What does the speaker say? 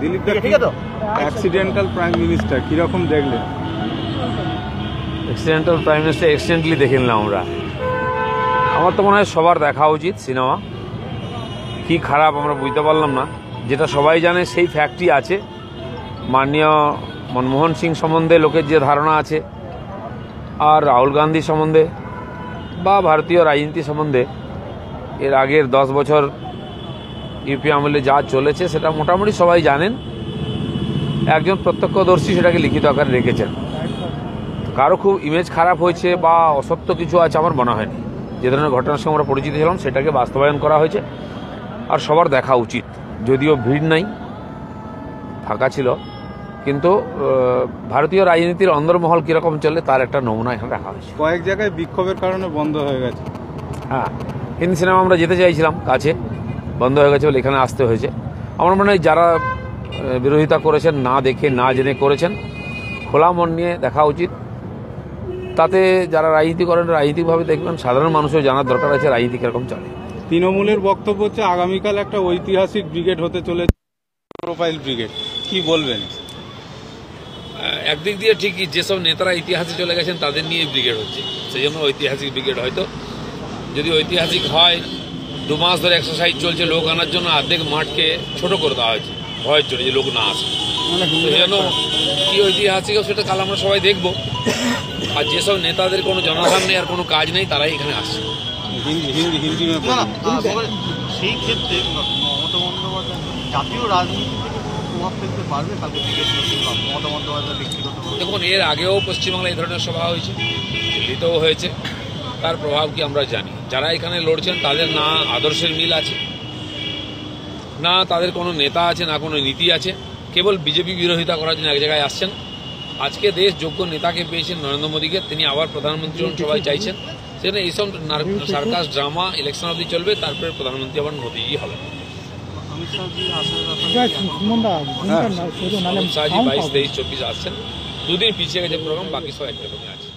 Dilip accidental prime minister কীরকম দেখলেন accidental prime minister accidentally দেখে নিলাম আমরা। আমার তো মনে হয় সবার দেখা উচিত সিনেমা। কি খারাপ আমরা বুঝতে পারলাম না। যেটা সবাই জানে সেই ফ্যাক্টরি আছে। মাননীয় মনমোহন সিং সম্বন্ধে লোকের যে ধারণা আছে আর রাহুল গান্ধী সম্বন্ধে বা ভারতীয় রাজনীতি সম্বন্ধে এর আগের দশ বছর ইউপি আমলে যা চলেছে সেটা মোটামুটি সবাই জানেন। একজন প্রত্যক্ষদর্শী সেটাকে লিখিত আকারে রেখেছেন। কারও খুব ইমেজ খারাপ হয়েছে বা অসত্য কিছু আছে আমার মনে হয়নি। যে ধরনের ঘটনার সঙ্গে আমরা পরিচিত ছিলাম সেটাকে বাস্তবায়ন করা হয়েছে। আর সবার দেখা উচিত। যদিও ভিড় নাই ফাঁকা ছিল। কিন্তু ভারতীয় রাজনীতির অন্দরমহল কীরকম চলে তার একটা নমুনা এখানে রাখা হয়েছে। কয়েক জায়গায় বিক্ষোভের কারণে বন্ধ হয়ে গেছে। হ্যাঁ হিন্দি সিনেমা আমরা যেতে চাইছিলাম কাছে। বন্ধ হয়ে গেছে বলে এখানে আসতে হয়েছে। আমার মনে হয় যারা বিরোধিতা করেছেন না দেখে না জেনে করেছেন খোলা মন নিয়ে দেখা উচিত। তাতে যারা রাজনীতি করেন রাজনীতিকভাবে দেখবেন সাধারণ মানুষের জানার দরকার আছে রাজনীতি কীরকম চলে। তৃণমূলের বক্তব্য হচ্ছে আগামীকাল একটা ঐতিহাসিক ব্রিগেড হতে চলেছে প্রোফাইল ব্রিগেড। কি বলবেন? একদিক দিয়ে ঠিকই যেসব নেতারা ইতিহাসে চলে গেছেন তাদের নিয়ে ব্রিগেড হচ্ছে। সেই জন্য ঐতিহাসিক ব্রিগেড হয়তো যদি ঐতিহাসিক হয় দু মাস ধরে এক্সারসাইজ চলছে লোক আনার জন্য অর্ধেক মাঠকে ছোট করে দেওয়া হয়েছে। ভয়ের জন্য যে লোক না আসে জন্য কি ঐতিহাসিক সেটা কাল আমরা সবাই দেখব। আর যেসব নেতাদের কোনো জনসাধারণ নেই আর কোনো কাজ নেই তারাই এখানে তবে সেই ক্ষেত্রে মমতা বন্দ্যোপাধ্যায় জাতীয় রাজনীতি থেকে প্রভাব ফেলতে পারবে কালকে মমতা বন্দ্যোপাধ্যায় ব্যক্তিগত দেখুন এর আগেও পশ্চিমবাংলায় এই ধরনের সভা হয়েছে দিল্লিতেও হয়েছে। তার প্রভাব কি আমরা জানি? যারা এখানে লড়ছেন তাদের না আদর্শের মিল আছে? না তাদের কোনো নেতা আছে না কোনো নীতি আছে? কেবল বিজেপি বিরোধিতা করার জন্য এক জায়গায় আসছেন। আজকে দেশ যোগ্য নেতাকে পেয়েছেন নরেন্দ্র মোদীকে তিনি আবার প্রধানমন্ত্রী হন সবাই চাইছেন। সেখানে এইসব সার্কাস ড্রামা ইলেকশন অবধি চলবে তারপরে প্রধানমন্ত্রী আবার মোদীই হবে অমিত শাহজি বাইশ তেইশ চব্বিশ আসছেন। দুদিন পিছিয়ে গেছে প্রোগ্রাম বাকি সব একরকমই আছে।